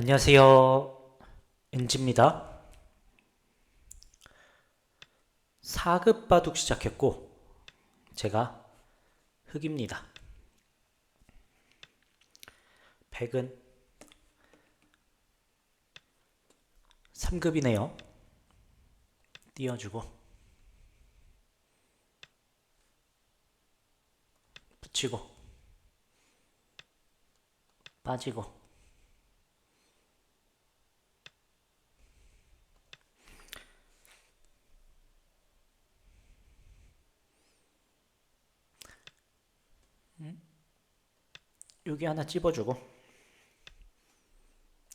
안녕하세요. 엔지입니다. 4급 바둑 시작했고, 제가 흑입니다. 100은 3급이네요. 띄워주고, 붙이고, 빠지고, 여기 하나 찝어주고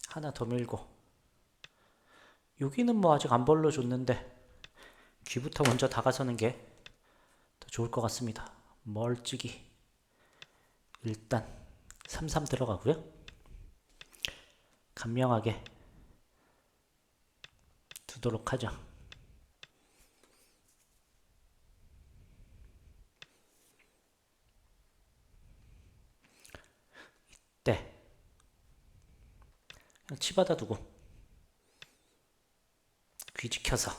하나 더 밀고. 여기는 뭐 아직 안 벌러줬는데 귀부터 먼저 다가서는 게 더 좋을 것 같습니다. 멀찍이. 일단 33 들어가고요. 간명하게 두도록 하죠 때 그냥 치받아 두고. 귀 지켜서.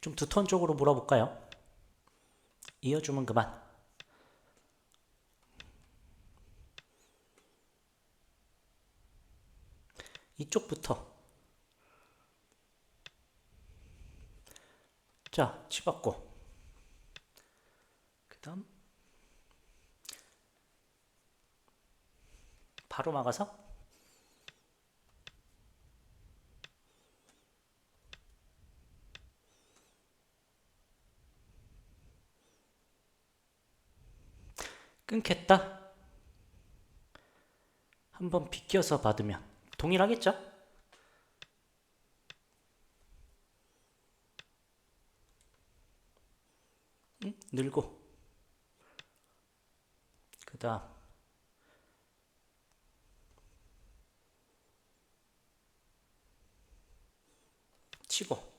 좀 두터운 쪽으로 물어볼까요? 이어주면 그만. 이쪽부터. 자 치받고. 그 다음 바로 막아서? 끊겠다. 한번 비껴서 받으면. 동일하겠죠? 응? 늘고. 그 다음 치고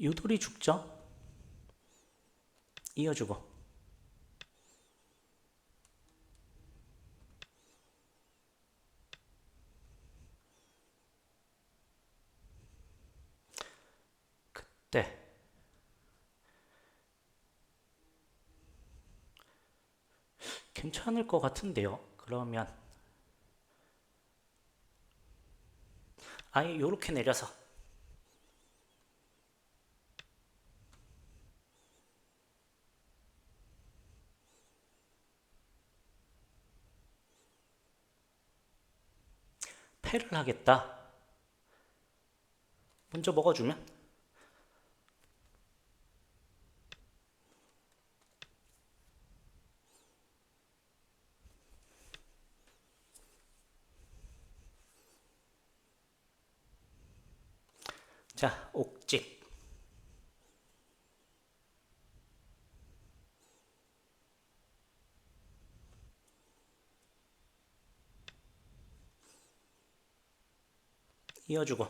유돌이 죽죠? 이어주고 그때 괜찮을 것 같은데요. 그러면 아예 요렇게 내려서 패를 하겠다. 먼저 먹어주면 자, 옥직. 이어주고.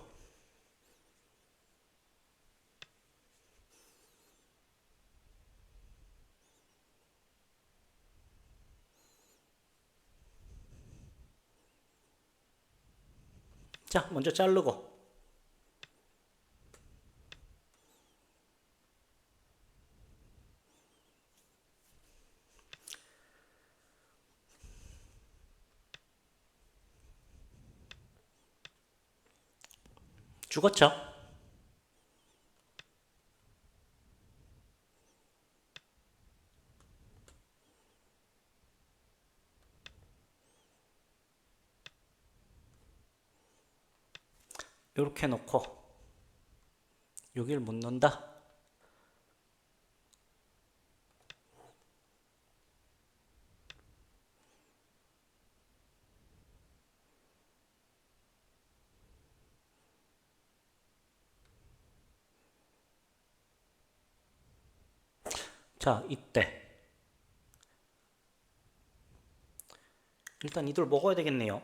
자, 먼저 자르고. 죽었죠? 이렇게 놓고 여기를 못 넣는다. 자, 이때. 일단 이들 먹어야 되겠네요.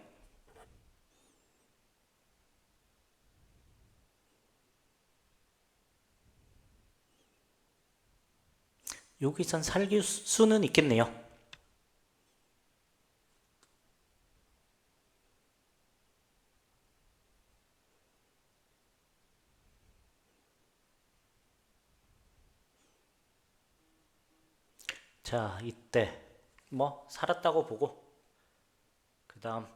여기선 살기 수는 있겠네요. 자, 이때 뭐 살았다고 보고 그 다음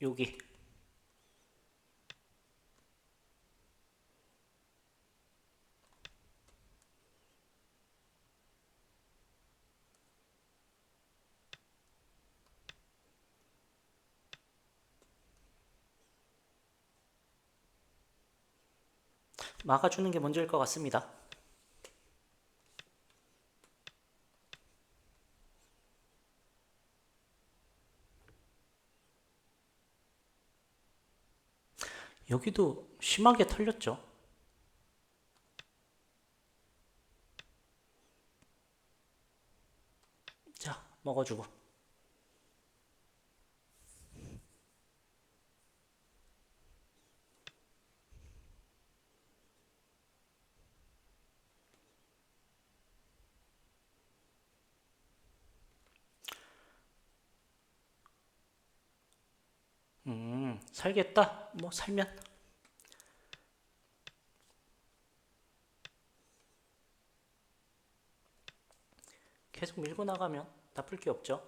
여기 막아주는 게 먼저일 것 같습니다. 여기도 심하게 털렸죠. 자, 먹어주고. 음, 살겠다? 뭐, 살면. 계속 밀고 나가면 나쁠 게 없죠.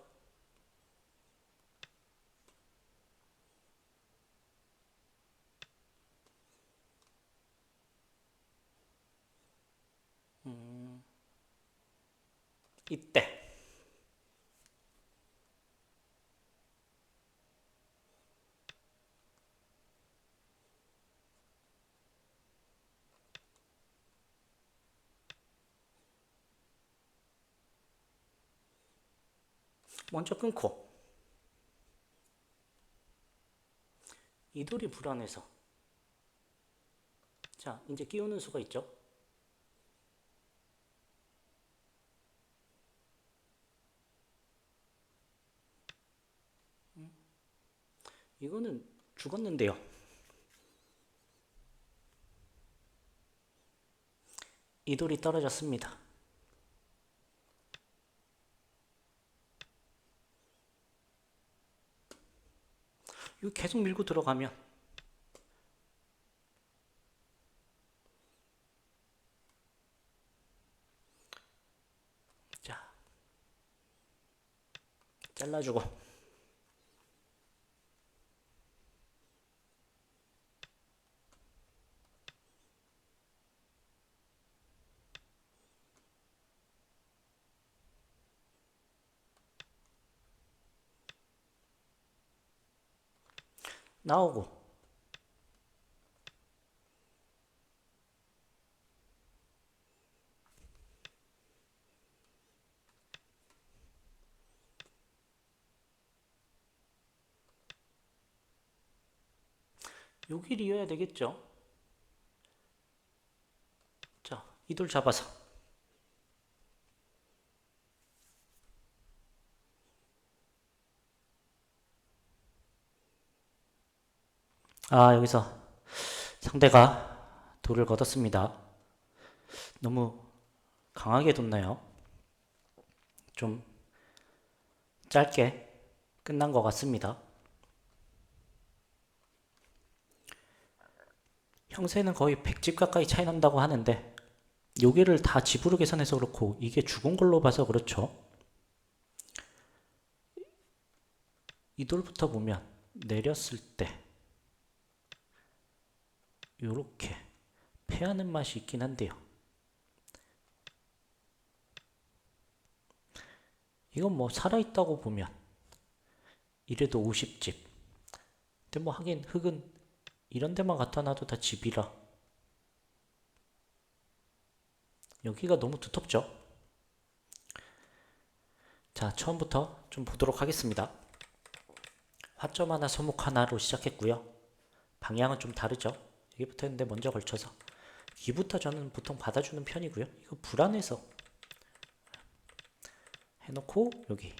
음, 이때. 먼저 끊고 이 돌이 불안해서. 자 이제 끼우는 수가 있죠? 음, 이거는 죽었는데요. 이 돌이 떨어졌습니다 이거 계속 밀고 들어가면. 자. 잘라주고 나오고 여길 이어야 되겠죠? 자, 이 돌 잡아서 아, 여기서 상대가 돌을 걷었습니다. 너무 강하게 뒀나요? 좀 짧게 끝난 것 같습니다. 형세는 거의 100집 가까이 차이 난다고 하는데 여기를 다 집으로 계산해서 그렇고 이게 죽은 걸로 봐서 그렇죠. 이 돌부터 보면 내렸을 때 요렇게 패하는 맛이 있긴 한데요. 이건 뭐 살아있다고 보면 이래도 50집. 근데 뭐 하긴 흙은 이런 데만 갖다 놔도 다 집이라 여기가 너무 두텁죠? 자, 처음부터 좀 보도록 하겠습니다. 화점 하나, 소목 하나로 시작했고요. 방향은 좀 다르죠? 여기부터 했는데 먼저 걸쳐서 여기부터 저는 보통 받아주는 편이고요. 이거 불안해서 해놓고 여기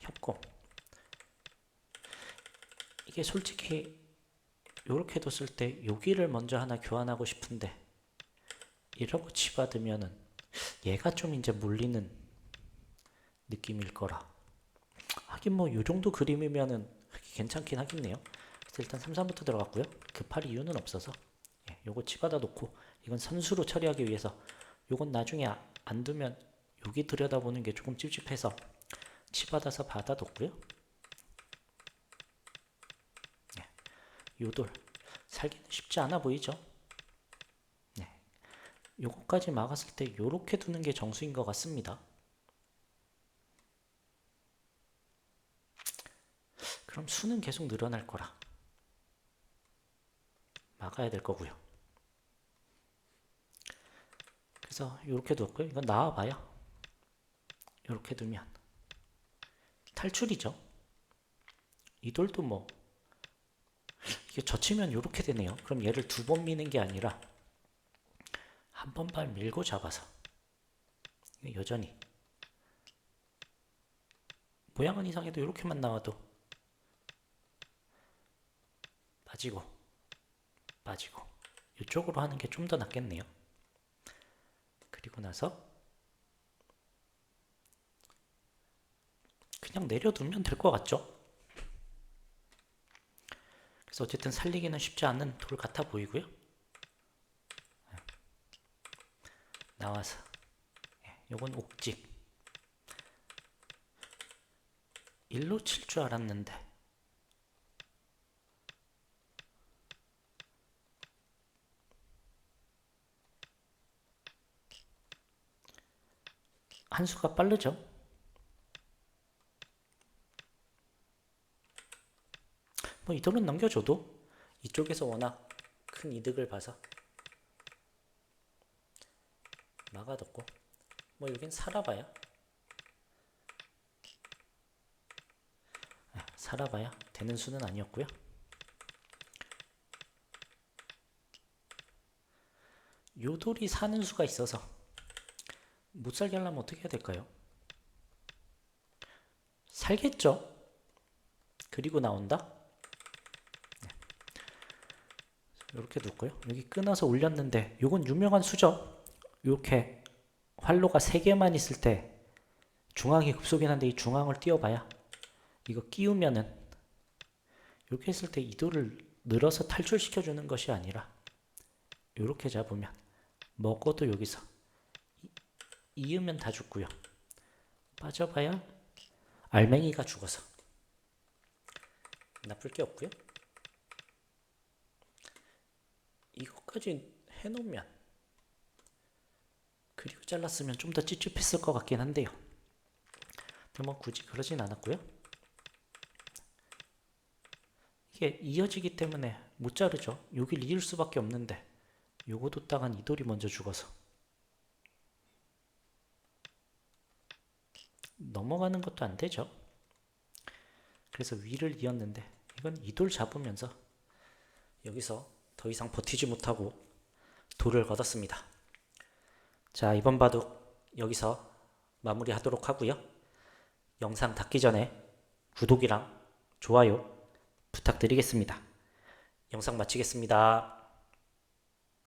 협공 이게 솔직히 요렇게 뒀을 때 여기를 먼저 하나 교환하고 싶은데 이러고 치받으면은 얘가 좀 이제 물리는 느낌일 거라. 하긴 뭐요 정도 그림이면은 괜찮긴 하겠네요. 일단 3, 3부터 들어갔고요. 급할 이유는 없어서 예, 요거 치받아 놓고 이건 선수로 처리하기 위해서 요건 나중에 아- 안 두면 여기 들여다보는 게 조금 찝찝해서 치받아서 받아뒀고요. 예, 요돌 살기는 쉽지 않아 보이죠? 네, 요거까지 막았을 때 요렇게 두는 게 정수인 것 같습니다. 그럼 수는 계속 늘어날 거라 막아야 될 거고요. 그래서 이렇게 뒀고요. 이건 나와봐요. 이렇게 두면 탈출이죠. 이 돌도 뭐 이게 젖히면 이렇게 되네요. 그럼 얘를 두 번 미는 게 아니라 한 번 발 밀고 잡아서 여전히 모양은 이상해도 이렇게만 나와도 빠지고 빠지고 이쪽으로 하는 게 좀 더 낫겠네요. 그리고 나서 그냥 내려두면 될 것 같죠? 그래서 어쨌든 살리기는 쉽지 않은 돌 같아 보이고요. 예. 나와서 예, 요건 옥집 일로 칠 줄 알았는데 한 수가 빠르죠? 뭐 이돌은 넘겨줘도 이쪽에서 워낙 큰 이득을 봐서 막아뒀고 뭐 여긴 살아봐야 아, 살아봐야 되는 수는 아니었고요 요 돌이 사는 수가 있어서 못 살게 하려면 어떻게 해야 될까요? 살겠죠? 그리고 나온다? 이렇게 둘고요. 여기 끊어서 올렸는데 이건 유명한 수죠. 이렇게 활로가 3개만 있을 때 중앙이 급속이긴 한데 이 중앙을 띄워봐야 이거 끼우면은 이렇게 했을 때 이도를 늘어서 탈출시켜주는 것이 아니라 이렇게 잡으면 먹어도 여기서 이- 이으면 다 죽고요. 빠져봐야 알맹이가 죽어서 나쁠 게 없고요. 이것까지 해놓으면 그리고 잘랐으면 좀 더 찝찝했을 것 같긴 한데요. 뭐 굳이 그러진 않았고요. 이게 이어지기 때문에 못 자르죠. 여길 이을 수밖에 없는데 요거도 딱한 이돌이 먼저 죽어서 넘어가는 것도 안 되죠. 그래서 위를 이었는데 이건 이 돌 잡으면서 여기서 더 이상 버티지 못하고 돌을 걷었습니다. 자, 이번 바둑 여기서 마무리하도록 하고요. 영상 닫기 전에 구독이랑 좋아요 부탁드리겠습니다. 영상 마치겠습니다.